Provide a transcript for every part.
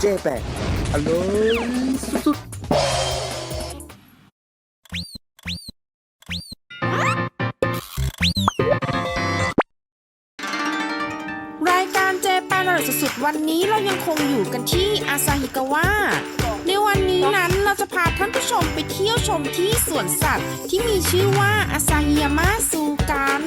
เจ๊แปดอร่อยสุดรายการเจแปนอร่อยสุดๆวันนี้เรายังคงอยู่กันที่อาซาฮิกาวะในวันนี้นั้นเราจะพาท่านผู้ชมไปเที่ยวชมที่สวนสัตว์ที่มีชื่อว่าอาซาฮิยามะซูกัน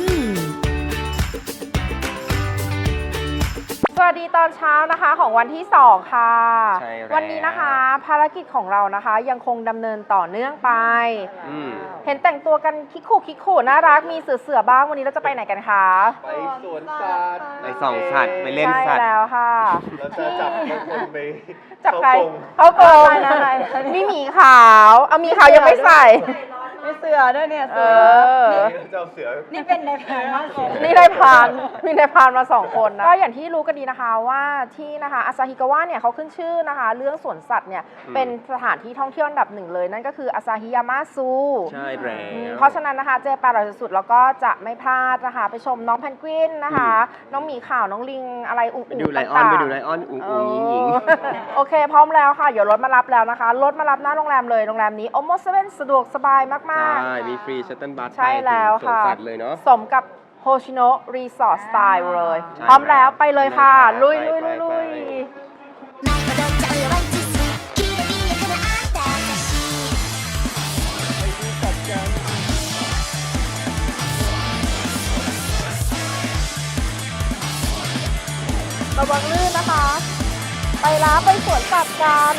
สวัสดีตอนเช้านะคะของวันที่ 2 ค่ะ ใช่แล้ว วันนี้นะคะ ภารกิจของเรานะคะยังคงดำเนินต่อเนื่องไป อืมเห็นแต่งตัวกันคิกคูคิกคูน่ารักมีเสือเสือๆบ้างวันนี้เราจะไปไหนกันคะไปสวนสัตว์ไปส่องสัตว์ไปเล่นใช่สัตว์ แล้วค่ะ เราจะจับทุกคนไปจับใครเข้ากรงเขาโกงมีหมีขาว เอาหมีขาวยังไม่ใส่ มีเสือด้วยเนี่ยเอเสืออ เจ้าเสือ นี่เป็นในแผนมากเลยนี่ได้พานมีได้พานมาสองคนนะ ก็อย่างที่รู้กันดีนะคะว่าที่นะคะอาซาฮิกาวะเนี่ยเขาขึ้นชื่อนะคะ เรื่องสวนสัตว์เนี่ยอืม เป็นสถานที่ท่องเที่ยวอันดับหนึ่งเลย นั่นก็คืออาซาฮิยามะซูใช่แล้อืมว เพราะฉะนั้นนะคะเจแปนอร่อยสุดๆแล้วก็จะไม่พลาดนะคะ ไปชมน้องแพนกวินนะคะ น้องหมีขาวน้องลิงอะไรอุ๋งไปๆดูไลออนต่างๆไปดูไลออนอุ๋งอุ๋งยิงยิงเออโอเค พร้อมแล้วค่ะ เดี๋ยวรถมารับแล้วนะคะ รถมารับหน้าโรงแรมเลย โรงแรมนี้โอโมเซเว่นสะดวกสบายมากใช่ มีฟรีชัตเติลบัสใช่แล้วค่ะ สวนสัตว์เลยเนาะๆสมกับโฮชิโนะรีสอร์ทสไตล์เลย ใช่พร้อมแล้วไปเลยค่ะไปลุยไปลุยไปลุยลุยไประวังลื่นนะคะ ไปล้าไปสวนสัตว์กัน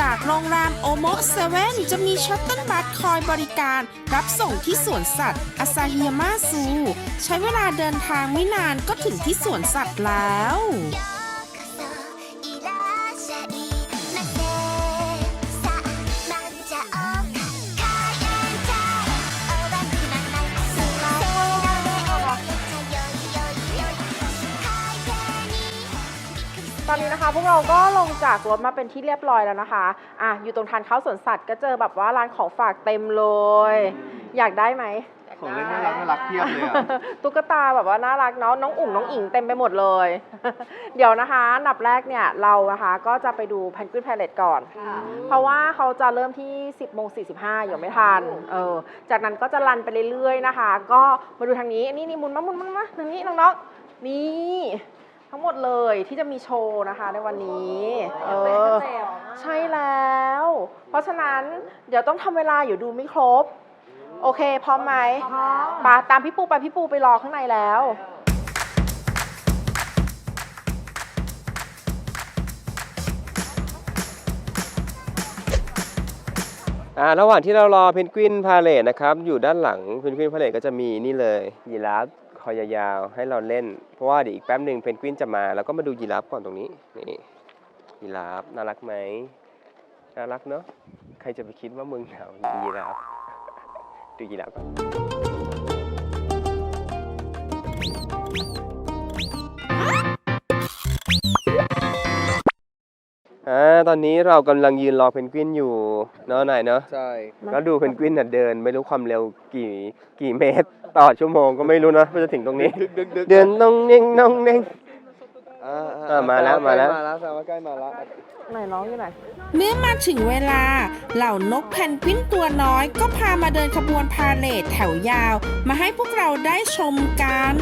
จากโรงแรมโอโมเซเว่นจะมีชัตเติลบัสคอยบริการ รับส่งที่สวนสัตว์อาซาฮิยามะซู ใช้เวลาเดินทางไม่นานก็ถึงที่สวนสัตว์แล้ว ตอนนี้นะคะพวกเราก็ลงจากรถมาเป็นที่เรียบร้อยแล้วนะคะอะอยู่ตรงทางเข้าสวนสัตว์ก็เจอแบบว่าร้านของฝากเต็มเลย อยากได้ไหมของเล่นน่ารักน่ารักเพียบเลยอะตุ๊กตาแบบว่าน่ารักเนาะน้องอุ๋งน้องอิงเต็มไปหมดเลย เดี๋ยวนะคะอันดับแรกเนี่ยเรานะคะก็จะไปดูแพนกวินแพเลตก่อน เพราะว่าเขาจะเริ่มที่ 10โมง45อยู่ไม่ทันเออจากนั้นก็จะรันไปเรื่อยๆนะคะ ก็มาดูทางนี้นี่นี่หมุนมาหมุนมาหมุนมาทางนี้น้องๆนี่ ทั้งหมดเลยที่จะมีโชว์นะคะในวันนี้เออใช่แล้ว เพราะฉะนั้นเดี๋ยวต้องทำเวลาอยู่ดูไม่ครบ โอเค พร้อมไหมปาตามพี่ปูไปพี่ปูไปรอข้างในแล้วอ่าระหว่างที่เรารอเพนกวินพาเลทนะครับ อยู่ด้านหลังเพนกวินพาเลทก็จะมีนี่เลยยีราฟ คอยาวๆให้เราเล่น เพราะว่าเดี๋ยวอีกแป๊บหนึ่งเพนกวินจะมาแล้วก็มาดูยีราฟก่อนตรงนี้นี่ยีราฟน่ารักไหมน่ารักเนาะใครจะไปคิดว่าเมืองหนาวมียีราฟดูยีราฟก่อน อ่าตอนนี้เรากำลังยืนรอเพนกวินอยู่เนาะไหนายเนาะใช่ แล้วดูเพนกวินน่ะเดิน ไม่รู้ความเร็วกี่กี่เมตร ต่อชั่วโมงก็ไม่รู้นะว่าจะถึงตรงนี้ ดึกดึกดึกเดินน้องเน่งน้องเน่ง อ่าอ่ามาแล้วมาแล้ว มาแล้วแสดงว่าใกล้มาแล้ว ไหนน้องอยู่ไหน เมื่อมาถึงเวลา เหล่านกแพนกวินตัวน้อย ก็พามาเดินขบวนพาเลทแถวยาว มาให้พวกเราได้ชมกัน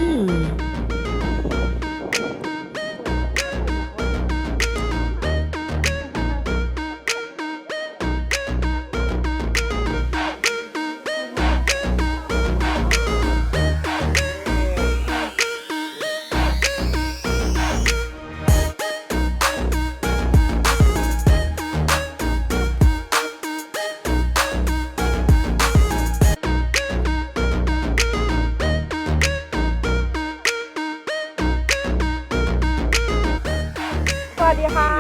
วัสดีค่ะ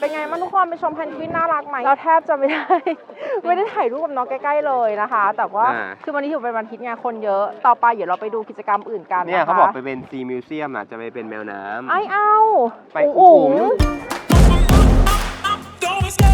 เป็นไงบ้างทุกคนไปชมแพนกวินน่ารักไหมเราแทบจะไม่ได้ ไม่ได้ถ่ายรูปกับน้องใกล้ๆเลยนะคะ แต่ว่าอ่า คือวันนี้ถือเป็นวันอาทิตย์ไงคนเยอะ ต่อไปเดี๋ยวเราไปดูกิจกรรมอื่นกันนะคะเนี่ยเขาบอกไปเป็นซีมิวเซียมอะจะไปเป็นแมวน้ำ ไอ้เอาไปอุ๋งอุ๋อุ๋งง I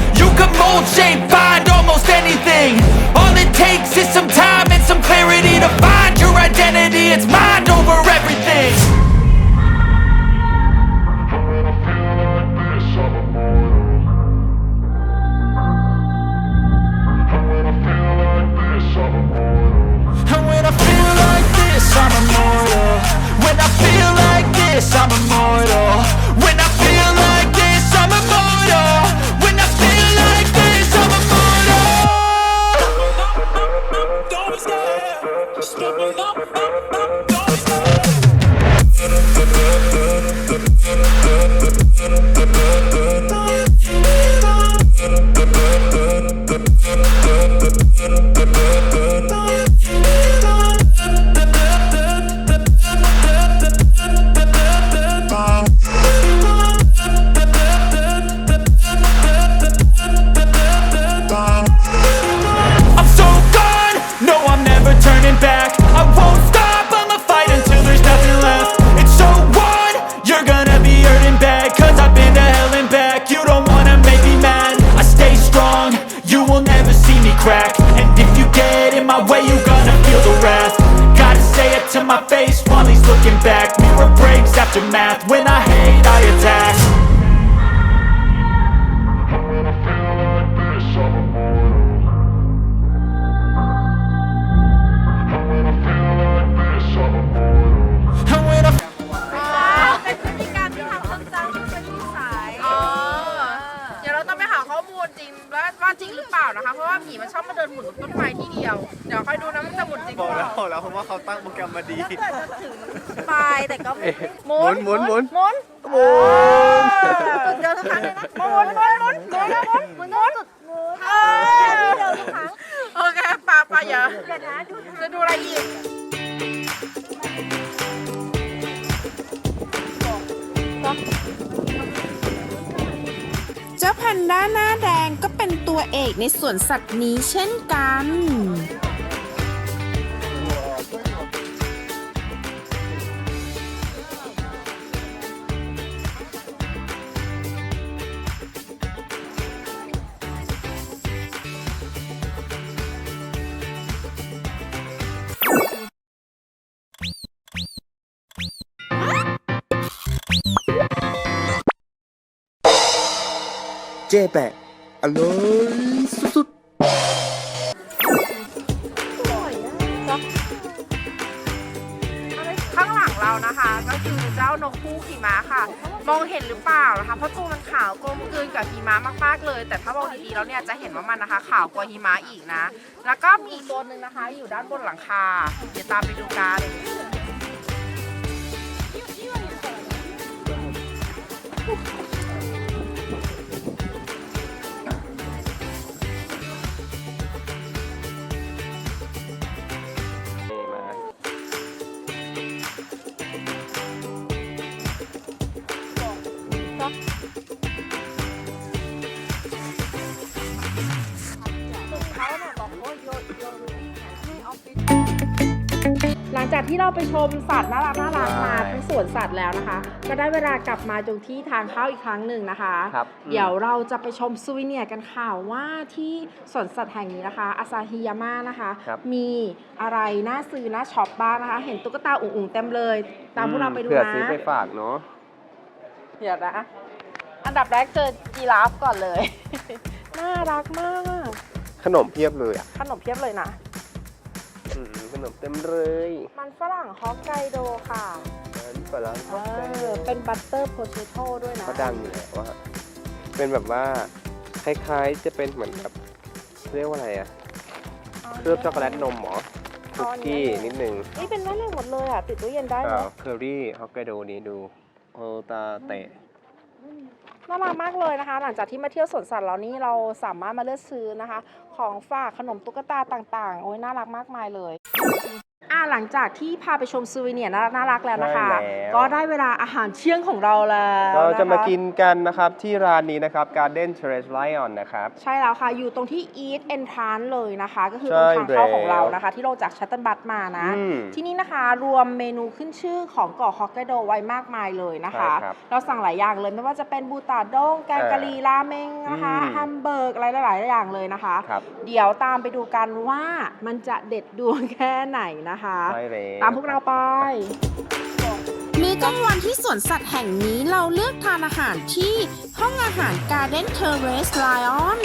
You can mold, shape, find almost anything. All it takes is some time and some clarity To find your identity, it's mind over everything. And when I feel like this, I'm immortal. When I feel like this, I'm immortal. When I aftermath when I หมุนหมุนหมุนหมุนหมุนหมุนหมุนจุดหมุนเออเดียวทุกครั้งโอเคปาปาอย่าจะดูอะไรอีกเจ้าแพนด้าหน้าแดงก็เป็นตัวเอกในสวนสัตว์นี้เช่นกัน เจ๊แปะอร่อยสุดข้างหลังเรานะคะ ก็คือเจ้านกคู่ขี่ม้าค่ะ มองเห็นหรือเปล่านะคะเพราะตัวมันขาวกลมกลืนกับหิมะมากๆเลย แต่ถ้ามองดีๆแล้วเนี่ยจะเห็นว่ามันนะคะ ขาวกว่าหิมะอีกนะ แล้วก็มีอีกตัวหนึ่งนะคะ อยู่ด้านบนหลังคาเดี๋ยวตามไปดูกัน จากที่เราไปชมสัตว์น่ารักน่ารักมาทั้งสวนสัตว์แล้วนะคะ ก็ได้เวลากลับมาตรงที่ทางเข้าอีกครั้งหนึ่งนะคะ ครับเดี๋ยวเราจะไปชมซูวิเนียร์กันค่ะว่าที่สวนสัตว์แห่งนี้นะคะอาซาฮิยาม่านะคะ ครับมีอะไรน่าซื้อน่าช็อปบ้างนะคะ เห็นตุ๊กตาอุ๋งๆเต็มเลย ตามพวกเราไปดูเผื่อนะ ซื้อไปฝากเนาะ เดี๋ยวนะ อันดับแรกเจอจีราฟก่อนเลย น่ารักมาก ขนมเพียบเลยอะขนมเพียบเลยนะอืมข นมเต็มเลยมันฝรั่งฮอกไกโดค่ะอันฝรั่งเออเป็นบัตเตอร์โพเตโต้ด้วยนะเขาดังอยู่แล้วว่าเป็นแบบว่าคล้ายๆจะเป็นเหมือนกับเรียกว่าอะไรอะเคลือบช็อกโกแลตนมเหรอคุกกี้นิดนึงนี่เป็นแม่เหล็กหมดเลยอะติดตู้เย็นได้อ้าวเนาะเคอรี่ฮอกไกโดนี้ดูโอตาเตะน่ารักมากเลยนะคะ หลังจากที่มาเที่ยวสวนสัตว์แล้วนี่เราสามารถมาเลือกซื้อนะคะ ของฝากขนมตุ๊กตาต่างๆ โอ้ยน่ารักมากมายเลยอ่า หลังจากที่พาไปชมซูเวเนียร์น่าน่ารักแล้วนะคะ ใช่แล้ว ก็ได้เวลาอาหารเที่ยงของเราแล้วเราจะมาคกินกันนะครับที่ร้านนี้นะครับ Garden Terrace Lion นะครับใช่แล้วค่ะ อยู่ตรงที่ Eat Entrance เลยนะคะ ก็คือใช่ตรงทางเข้าของแล้วเรานะคะ ที่ลงจากชัตเติลบัสมานะ อืมที่นี่นะคะรวมเมนูขึ้นชื่อของเกาะฮอกไกโดไว้มากมายเลยนะคะ ใช่ครับเราสั่งหลายอย่างเลยไม่ว่าจะเป็นบูตาด้งแกงกะหรี่ราเมงนะคะอืม แฮมเบอร์กอะไรหลายๆอย่างเลยนะคะ ครับ เดี๋ยวตามไปดูกันว่ามันจะเด็ดดวงแค่ไหนนะคะใช่แล้วตามพวกเราไป มื้อกลางวันที่สวนสัตว์แห่งนี้เราเลือกทานอาหารที่ห้องอาหาร Garden Terrace Lion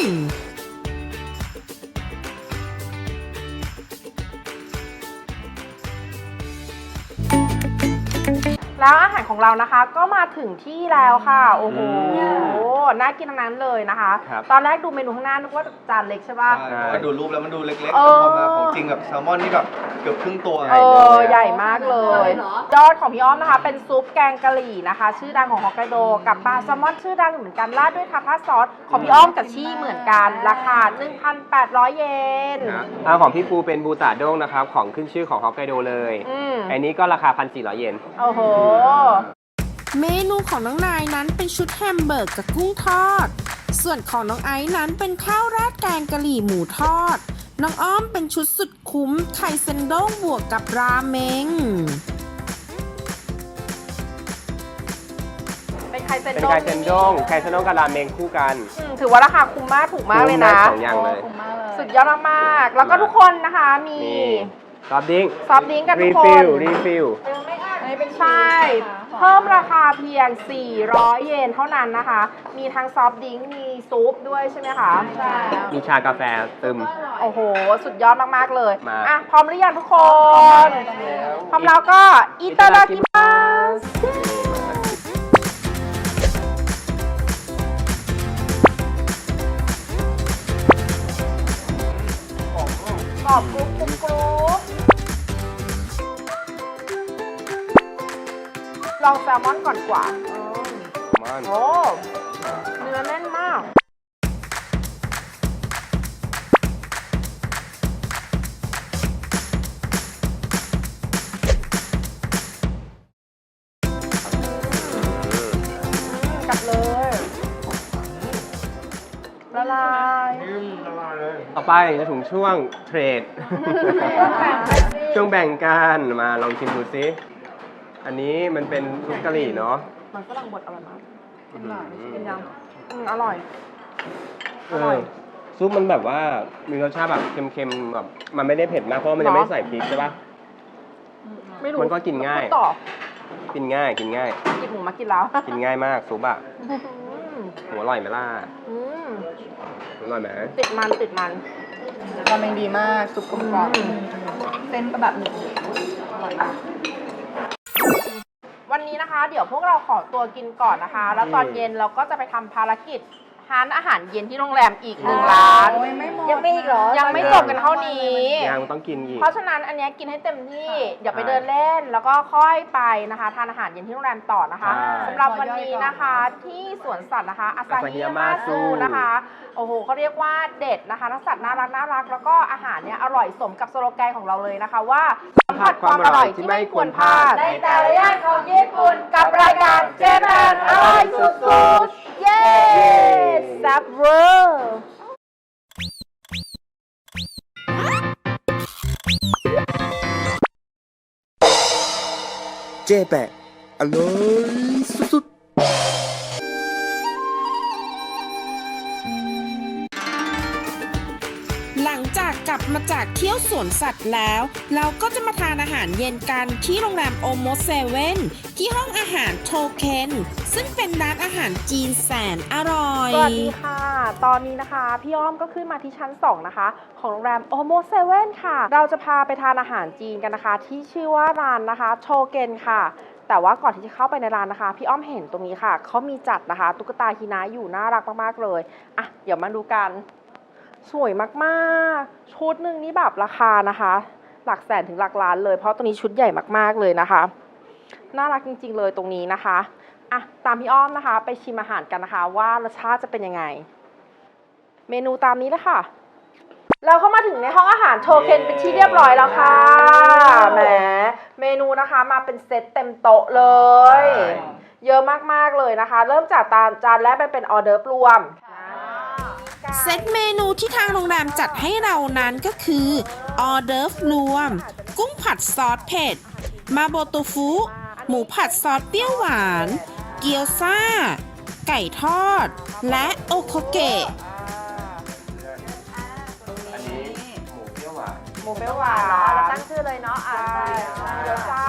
แล้วอาหารของเรานะคะ ก็มาถึงที่แล้วค่ะ โอ้โหอืมน่ากินทั้งนั้นเลยนะคะ ครับ ตอนแรกดูเมนูข้างหน้านึกว่าจานเล็กใช่ป่ะ ใช่เพราะว่าดูรูปแล้วมันดูเล็กๆเอแต่อพอมาของจริงกับแซลมอนนี่แบบเกือบครึ่งตัว เออใหญ่มากเลยยอดของพี่อ้อมนะคะ เป็นซุปแกงกะหรี่นะคะ ชื่อดังของฮอกไกโดกับปลาแซลมอนชื่อดังเหมือนกันราดด้วยทาทาซอสของพี่อ้อมกับชี่เหมือนกันราคา 1,800 เยนครับอาของพี่ปูเป็นบูตาด้งนะครับ ของขึ้นชื่อของฮอกไกโดเลย อืมอันนี้ก็ราคา 1,400 เยน โอ้โหเมนูของน้องนายนั้นเป็นชุดแฮมเบอร์กกับกุ้งทอด ส่วนของน้องไอซ์นั้นเป็นข้าวราดแกงกะหรี่หมูทอด น้องอ้อมเป็นชุดสุดคุ้มไข่เซนโด้งบวกกับราเมง เป็นไข่เซนเป็นโดงไข่เซนด้งไข่เซนด้งกับราเมงคู่กัน อืมถือว่าราคาคุ้มมากถูกมากเลยนะคุ้ได้สองอย่างเลยคุ้มมากเลยสุดยอดมากๆแล้วก็ทุกคนนะคะมีนี่ซอฟต์ดริงก์ซอฟต์ดริงก์กันทุรีกคฟินลรีฟิลอั นนี้เป็นใช่ เพิ่มราคาเพียง 400 เยนเท่านั้นนะคะ มีทั้งซอฟต์ดริงก์มีซุปด้วยใช่ไหมคะใช่มีชากาแฟตึม โอ้โห สุดยอดมาก ๆ เลย มา อะ พร้อมหรือยังทุกคน พร้อมแล้วก็อิตาดากิมัสกรอบกรุบ ลองแซลมอนก่อนดีกว่าอืมมันโอ้เนื้อแน่นมากกลับเลย ละลายต่อไปจะถึงช่วงเทรด ช่วงแบ่งกันมาลองชิมดูซิ อันนี้มันเป็นซุปกะหรี่เนาะมันฝรั่งบดอร่อยมากอืมกินยังอืมอร่อย เออซุปมันแบบว่ามีรสชาติแบบเค็มๆแบบมันไม่ได้เผ็ดมากเพราะว่ามันยังหรอไม่ได้ใส่พริกใช่ปะ ไม่รู้มันก็กินง่าย พูดต่อกินง่ายกินง่ายหยิบหมูมากินแล้วกินง่ายมากซุปอะอืมหัวอร่อยไหมล่ะอืมอร่อยไหมติดมันติดมัน ราเมงดีมาก ซุปกลมกล่อมเส้นก็แบบหนึบอร่อยมาก วันนี้นะคะ เดี๋ยวพวกเราขอตัวกินก่อนนะคะ แล้วตอนเย็นเราก็จะไปทำภารกิจ ทานอาหารเย็นที่โรงแรมอีกหนึ่งร้าน โอ้ยไม่หมดยังไม่อีกเหรอ ยังไม่จบกันเท่านี้ ยังต้องกินอีก เพราะฉะนั้นอันเนี้ยกินให้เต็มที่อย่าไปเดินเล่นแล้วก็ค่อยไปนะคะทานอาหารเย็นที่โรงแรมต่อนะคะใช่สำหรับวันนี้นะคะที่สวนสัตว์นะคะอาซาฮิ Asahi มาซู Yamazu นะคะ โอ้โหเขาเรียกว่าเด็ดนะคะทั้งสัตว์น่ารักน่ารักแล้วก็อาหารเนี่ยอร่อยสมกับสโลแกนของเราเลยนะคะว่าสัมผัสความอร่อยที่ไม่ควรพลาดในแต่ละย่านของญี่ปุ่นกับรายการเจแปนอร่อยสุดๆเย้แซ่บเวอร์เจ๊แปะอร่อยสุดๆ มาจากเที่ยวสวนสัตว์แล้ว เราก็จะมาทานอาหารเย็นกันที่โรงแรมโอโมเซเว่นที่ห้องอาหารโทเคนซึ่งเป็นร้านอาหารจีนแสนอร่อย สวัสดีค่ะ ตอนนี้นะคะ พี่อ้อมก็ขึ้นมาที่ชั้น 2 นะคะ ของโรงแรมโอโมเซเว่นค่ะ เราจะพาไปทานอาหารจีนกันนะคะ ที่ชื่อว่าร้านนะคะโชเกนค่ะแต่ว่าก่อนที่จะเข้าไปในร้านนะคะ พี่อ้อมเห็นตรงนี้ค่ะ เขามีจัดนะคะ ตุ๊กตาฮินะอยู่น่ารักมากๆเลย อะ เดี๋ยวมาดูกัน สวยมากๆ ชุดหนึ่งนี่แบบราคานะคะ หลักแสนถึงหลักล้านเลยเพราะตัวนี้ชุดใหญ่มากๆเลยนะคะ น่ารักจริง ๆ เลยตรงนี้นะคะอะตามพี่อ้อมนะคะ ไปชิมอาหารกันนะคะ ว่ารสชาติจะเป็นยังไง เมนูตามนี้เลยค่ะ เราเข้ามาถึงในห้องอาหารโทเค็นเป็นที่เรียบร้อยแล้วค่ะแหมเมนูนะคะมาเป็นเซตเต็มโต๊ะเลย เยอะมากๆเลยนะคะ เริ่มจากจานจานแรกเป็นเป็นออเดอร์ฟรวม เซตเมนูที่ทางโรงแรมจัดให้เรานั้นก็คือออเดิร์ฟรวม กุ้งผัดซอสเผ็ด มาโบโตฟุ หมูผัดซอสเปรี้ยวหวาน เกี๊ยวซ่า ไก่ทอด และโอโคเกะอันนี้หมูเปรี้ยวหวาน หมูเปรี้ยวหวานเราตั้งชื่อเลยเนาะอ่าใช่ใช่เกี๊ยวซ่า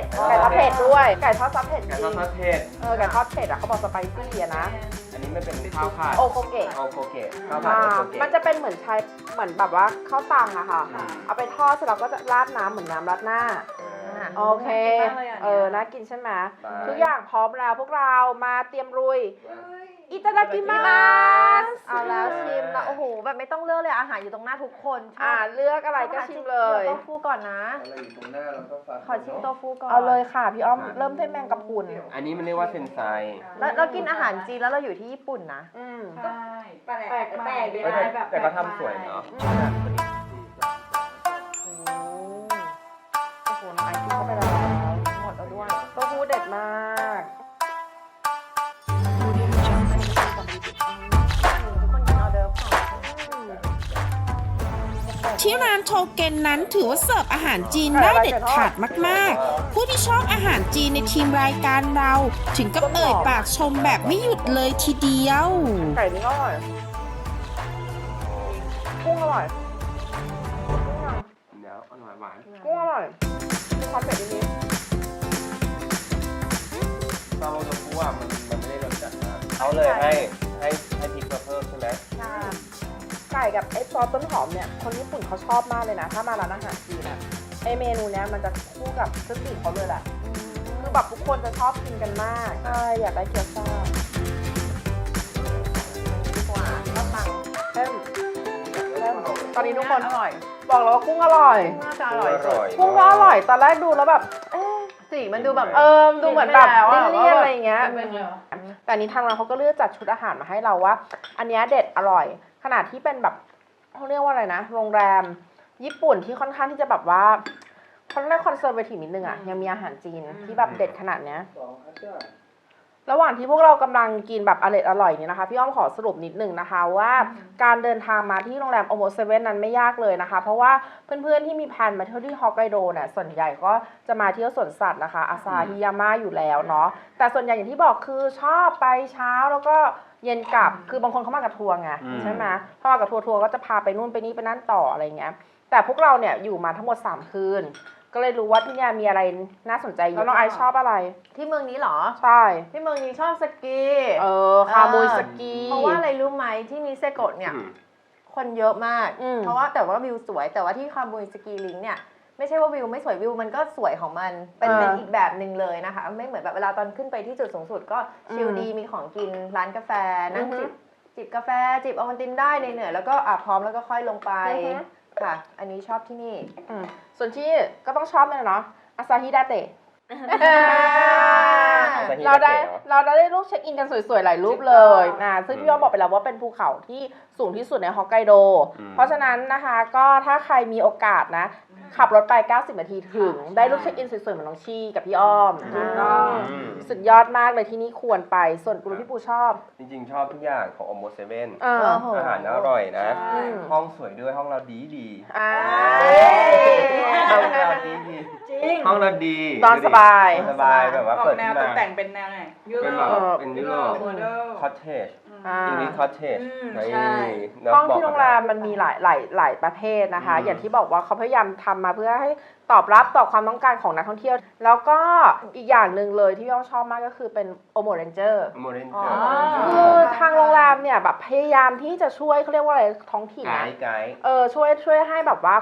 ดซอสเผ็ดไก่ทอดเผ็ดด้วย ไก่ทอดซอสเผ็ดจไก่ริทอดงซอสเผ็ดเออไก่ทอดเผ็ดอะเขาบอกสไปซี่อะนะ อันนี้มันเป็นข้าวผัดโอโคเกะ โอโคเกะข้าวผัดอ่าโอโคเกะ มันจะเป็นเหมือนใช้เหมือนแบบว่าข้าวตังอะค่ะอืมเอาไปทอดเสร็จแล้วก็จะราดน้ำเหมือนน้ำราดหน้าอ่าโอเคเออ น่ากินใช่ไหม ไป ทุกอย่างพร้อมแล้วพวกเรามาเตรียมรุยอิ ตาดากิมาสเอาแล้วชิมแล้วโอ้โหแบบไม่ต้องเลือกเลยอาหารอยู่ตรงหน้าทุกคนชบอ่าเลือกอะไรก็ชิมเลยโตฟูก่อนนะ อะไรอยู่ตรงหน้าเราก็ฟังขอชิมโตฟูก่อน เอาเลยค่ะพี่อ้อมเริ่มที่แมงกะพรุนอันนี้มันเรียกว่าเซนไซแล้วเรากินอาหารจีนแล้วเราอยู่ที่ญี่ปุ่นนะ อืมแปลกแปลกแปลกเอ้ยแต่แต่ก็ทำสวยเนาะ โทเกนนั้นถือว่าเสิร์ฟอาหารจีนได้เด็ดขาดมาก ๆ ผู้ที่ชอบอาหารจีนในทีมรายการเรา ถึงกับเอ่ยปากชมแบบไม่หยุดเลยทีเดียว ไก่นี่ก็อร่อยกุ้งอร่อยเดี๋ยวอร่อยหวานกุ้งอร่อยมีความเผ็ดนิดซาโลโตฟูอะมันมันไม่ได้รสจัดมากเขาเลยให้ให้ให้ ก่กับไอ้ซอสต้นหอมเนี่ยคนญี่ปุ่นเขาชอบมากเลยนะ ถ้ามาร้านอาหารจีนอะไอเมนูเนี้ยมันจะคู่กับเครื่องดื่มเขาเลยแหละคือแบบทุกคนจะชอบกินกันมากใช่อยากได้เกี๊ยวซ่าหวานก็ปังเข้มเข้มตอนนี้ทุกคนอร่อย บอกแล้วว่ากุ้งอร่อย น่าจะอร่อยอร่อยกุ้งก็อร่อยตอนแรกดูแล้วแบบเอ๊ะสีมันดูแบบเออดูเหมือนแบบเห็นไปแล้วอะเลี่ยนๆอะไรอย่างเงี้ย แต่อันนี้ทางร้านเขาก็เลือกจัดชุดอาหารมาให้เราว่า อันเนี้ยเด็ดอร่อยขนาดที่เป็นแบบเขาเรียกว่าอะไรนะ โรงแรม ญี่ปุ่นที่ค่อนข้างที่จะแบบว่าค่อนข้างคอนเซอร์เวทีฟนิดนึงอะ ยังมีอาหารจีนที่แบบเด็ดขนาดเนี้ย ระหว่างที่พวกเรากำลังกินแบบอร่อยอร่อยเนี่ยนะคะ พี่อ้อมขอสรุปนิดหนึ่งนะคะว่าการเดินทางมาที่โรงแรมโอโมเซเว่นนั้นไม่ยากเลยนะคะ เพราะว่าเพื่อนๆที่มีแผนมาเที่ยวที่ฮอกไกโดเนี่ยส่วนใหญ่ก็จะมาเที่ยวสวนสัตว์นะคะอาซาฮิยาม่าอยู่แล้วเนาะแต่ส่วนใหญ่อย่างที่บอกคือชอบไปเช้าแล้วก็ เย็นกลับ คือบางคนเขามากับทัวร์ไงอืมใช่ไหมพอมากับทัวร์ทัวร์ก็จะพาไปนู่นไปนี่ไปนั่นต่ออะไรเงี้ย แต่พวกเราเนี่ยอยู่มาทั้งหมด 3 คืน ก็เลยรู้ว่าที่เนี่ยมีอะไรน่าสนใจเยอะแล้วน้องไอซ์ชอบอะไร ที่เมืองนี้เหรอ ใช่ ที่เมืองนี้ชอบสกี เออคามุยสกี เพราะว่าอะไรรู้ไหมที่นิเซโกะเนี่ยอืมคนเยอะมากอืมเพราะว่าแต่ว่าวิวสวยแต่ว่าที่คามุยสกีลิงเนี่ย ไม่ใช่ว่าวิวไม่สวยวิวมันก็สวยของมันเป็นอ่าเป็นอีกแบบหนึ่งเลยนะคะ ไม่เหมือนแบบเวลาตอนขึ้นไปที่จุดสูงสุดก็ชิลอืมดีมีของกินร้านกาแฟนั่งอือฮึจิบจิบกาแฟจิบโอวัลตินได้เหนื่อยๆแล้วก็อะพร้อมแล้วก็ค่อยลงไปอือฮึค่ะ อันนี้ชอบที่นี่อืมส่วนที่ก็ต้องชอบเนี่ยเนาะอาซาฮิดาเตะ Asahi เราได้ Date เหรอเราได้รูปเช็คอินกันสวยๆ หลายรูปเลยนะซึ่งพี่อ้อมบอกไปแล้วว่าเป็นภูเขาที่สูงที่สุดในฮอกไกโด อืม เพราะฉะนั้นนะคะก็ถ้าใครมีโอกาสนะ ขับรถไป 90 นาทีถึง ได้รูปเช็คอินสวยๆเหมือนน้องชี่กับพี่อ้อมถูกต้อง อืมสุดยอดมากเลยที่นี่ควรไปส่วนปูพี่ปูชอบจริงๆ ชอบทุกอย่างของโอโมเซเว่นเออโอ้โหอาหารอร่อยนะอืมห้องสวยด้วยห้องเราดีดีอ่า ห้องเราดีดีห้องเราดีนอนสบาย นอนสบายแบบว่าออเปิกดแนขึ้วนตมากแต่งเป็นแนวไหนยุโรเป็นแบบปเป็นยุโรปโมเดล คอ t เทจอ่า อิงลิชคอ t เทจอืมนี่ใช่แล้วห้องบอกที่โรงแรมมันมีหลายหลายหลายประเภทนะคะ อืม อย่างที่บอกว่าเขาพยายามทำมาเพื่อให้ตอบรับต่อความต้องการของนักท่องเที่ยว แล้วก็อีกอย่างหนึ่งเลยที่พี่อ้อมชอบมากก็คือเป็นโอโมเรนเจอร์โมเดลอ๋อ คือทางโรงแรมเนี่ยแบบพยายามที่จะช่วยเขาเรียกว่าอะไรท้องถิ่นไกนะด์ไกด์ เออช่วยช่วยให้แบบว่า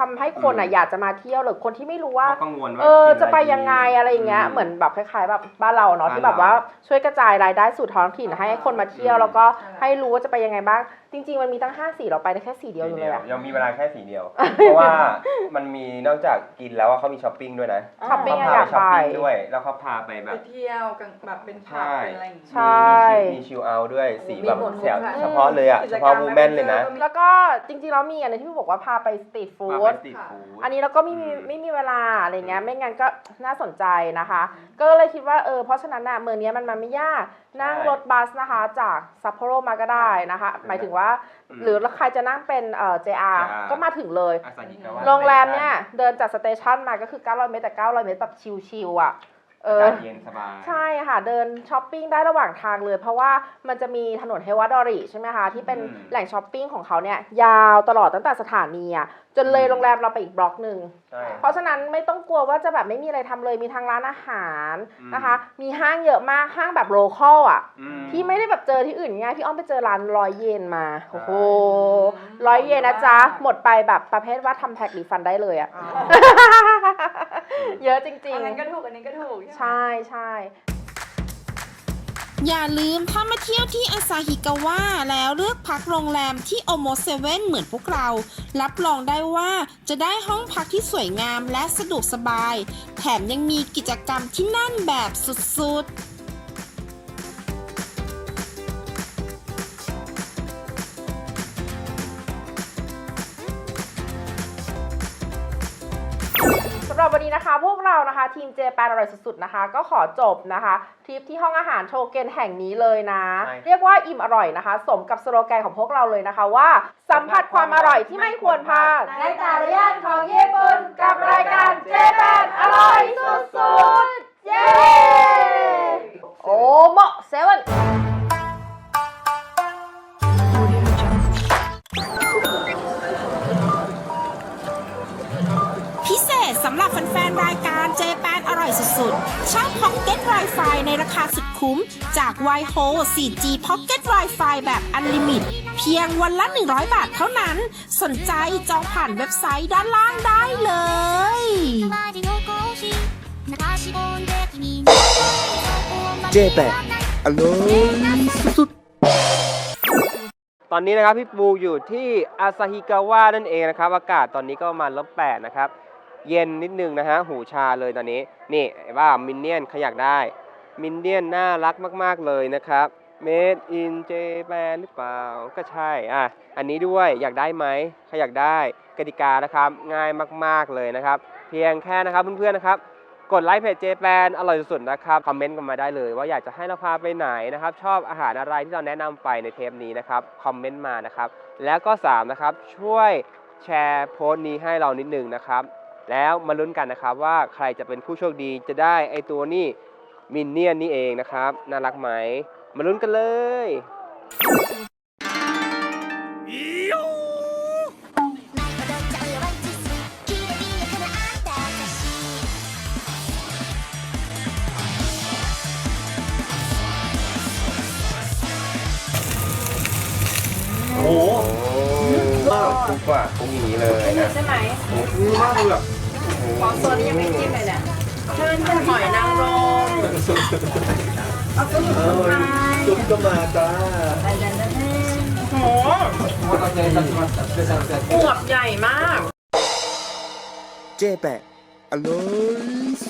ทำให้คนอะอยากจะมาเที่ยวหรือคนที่ไม่รู้ว่ากังวลว่าเออกินจะไปดียังไงอะไรอย่างเงี้ยมเหมือนแบบคล้ายๆแบบบ้านเราเนาะบ้านที่แบบว่าเราช่วยกระจายรายได้สู่ท้องถิ่นให้คนมาเที่ยวอืมแล้วก็ให้รู้ว่าจะไปยังไงบ้าง จริง ๆ มันมีตั้ง5สีเราไปได้แค่สีเดียวอยู่เลยอะยังมีเวลาแค่สีเดียว เพราะว่ามันมีนอกจากกินแล้วอะเขามีช้อปปิ้งด้วยนะช้อปปิ้งเขาอะพาอไปยากไปช้อปปิ้งด้วย แล้วเขาพาไปแบไปบเที่ยวกันแบบเป็นผับใช่เป็นอะไรอย่างงี้ใช่มีมีชิลเอาท์ด้วยสีแบบมีหมดเสียทุกแบบเฉพาะเลยอะกิเฉจกรรมพาะวูแมนเลยนะก็มีแล้วก็จริงๆแล้วมีอันหนึงที่บอกว่าพาไปสตรีทฟูมา้เป็ดนสตรีทฟู้ดอันนี้เราก็ไม่มีอืม ไม่มีเวลาอะไรเงี้ยไม่งั้นก็น่าสนใจนะคะ ก็เลยคิดว่าเออเพราะฉะนั้นน่ะเมืองเนี้ยมันมาไม่ยากนั่งรถบัสนะคะจากซัปโปโรมาก็ได้นะคะ หมายถึงว่าหรือใครจะนั่งเป็นเอ่อ JR ก็มาถึงเลย อาซาฮิกาวะโรงแรมเนี่ย เดินจากสเตชันมาก็คือ 900 เมตรแต่ 900 เมตรแบบชิลๆอะเออาอกาศเย็นสบาย ใช่ค่ะ เดินช้อปปิ้งได้ระหว่างทางเลย เพราะว่ามันจะมีถนนเฮวาดอริใช่ไหมคะที่เป็นอืม แหล่งช้อปปิ้งของเขาเนี่ยยาวตลอดตั้งแต่สถานีอะจนเลยอืมโรงแรมเราไปอีกบล็อกหนึ่ง ใช่ เพราะฉะนั้นไม่ต้องกลัวว่าจะแบบไม่มีอะไรทำเลยมีทางร้านอาหารอืม นะคะ มีห้างเยอะมากห้างแบบโลคอลอะ อืม ที่ไม่ได้แบบเจอที่อื่นง่ายพี่อ้อมไปเจอร้านร้อยเยนมาโอ้โหอืมร้อยเยนนะจ๊ะเยอะมากหมดไปแบบประเภทว่าทำแท็กรีฟันได้เลยอะ เยอะจริงอันนั้นก็ๆถูกอันนี้ก็ถูกใช่ใช่ อย่าลืมถ้ามาเที่ยวที่อาซาฮิกาวะแล้วเลือกพักโรงแรมที่โอโมเซเว่นเหมือนพวกเรา รับรองได้ว่าจะได้ห้องพักที่สวยงามและสะดวกสบาย แถมยังมีกิจกรรมที่นั่นแบบสุดๆ หรับวันนี้นะคะ พวกเรานะคะ ทีมเจแปนอร่อยสุดๆนะคะ ก็ขอจบนะคะทริปที่ห้องอาหารโชเกนแห่งนี้เลยนะ ใช่ เรียกว่าอิ่มอร่อยนะคะ สมกับสโลแกนของพวกเราเลยนะคะว่า สัมผัสความอร่อยที่ไม่ควรพลาด ในแต่ละย่านของญี่ปุ่นกับรายการเจแปนอร่อยสุดๆ เย้ โอโมเซเว่น สำหรับแฟนๆรายการเจแปนอร่อยสุดๆ ชอบ Pocket Wi-Fi ในราคาสุดคุ้ม จาก w i h o 4G Pocket Wi-Fi แบบอันลิมิตเพียงวันละ 100 บาทเท่านั้น สนใจจองผ่านเว็บไซต์ด้านล่างได้เลยเจ๊แปะอร่อยสุดๆตอนนี้นะครับพี่ปูอยู่ที่อาซาฮิกาวะนั่นเองนะครับ อากาศตอนนี้ก็ประมาณลบแปดนะครับ เย็นนิดนึงนะฮะ หูชาเลยตอนนี้ นี่ว่ามินเนี่ยนขยักได้ มินเนี่ยนน่ารักมาก ๆ เลยนะครับ Made in Japan หรือเปล่า ก็ใช่ อะ อันนี้ด้วย อยากได้ไหมใครอยากได้ กติกานะครับ ง่ายมาก ๆ เลยนะครับ เพียงแค่นะครับเพื่อนๆนะครับ กดไลค์เพจเจแปนอร่อยสุดๆนะครับ คอมเมนต์กันมาได้เลย ว่าอยากจะให้เราพาไปไหนนะครับ ชอบอาหารอะไรที่เราแนะนำไปในเทปนี้นะครับ คอมเมนต์มานะครับ แล้วก็3นะครับ ช่วยแชร์โพสต์นี้ให้เรานิดหนึ่งนะครับ แล้วมาลุ้นกันนะครับว่าใครจะเป็นผู้โชคดีจะได้ไอตัวนี้มินเนี่ยนนี่เองนะครับ น่ารักไหม มาลุ้นกันเลย โอ้โหมากคุ้มกว่าคุ้มอย่างนี้เลยนะใช่ไหมโอ้โหคุ้มมากเลยแบบ ของตัวนี้ยังไม่จิ้มเลยเนี่ยเชิญค่ะหอยนางรมเออจุ๊บก็มาจ้าโหอวบใหญ่มาก เจ๊แปะอร่อยสุดๆ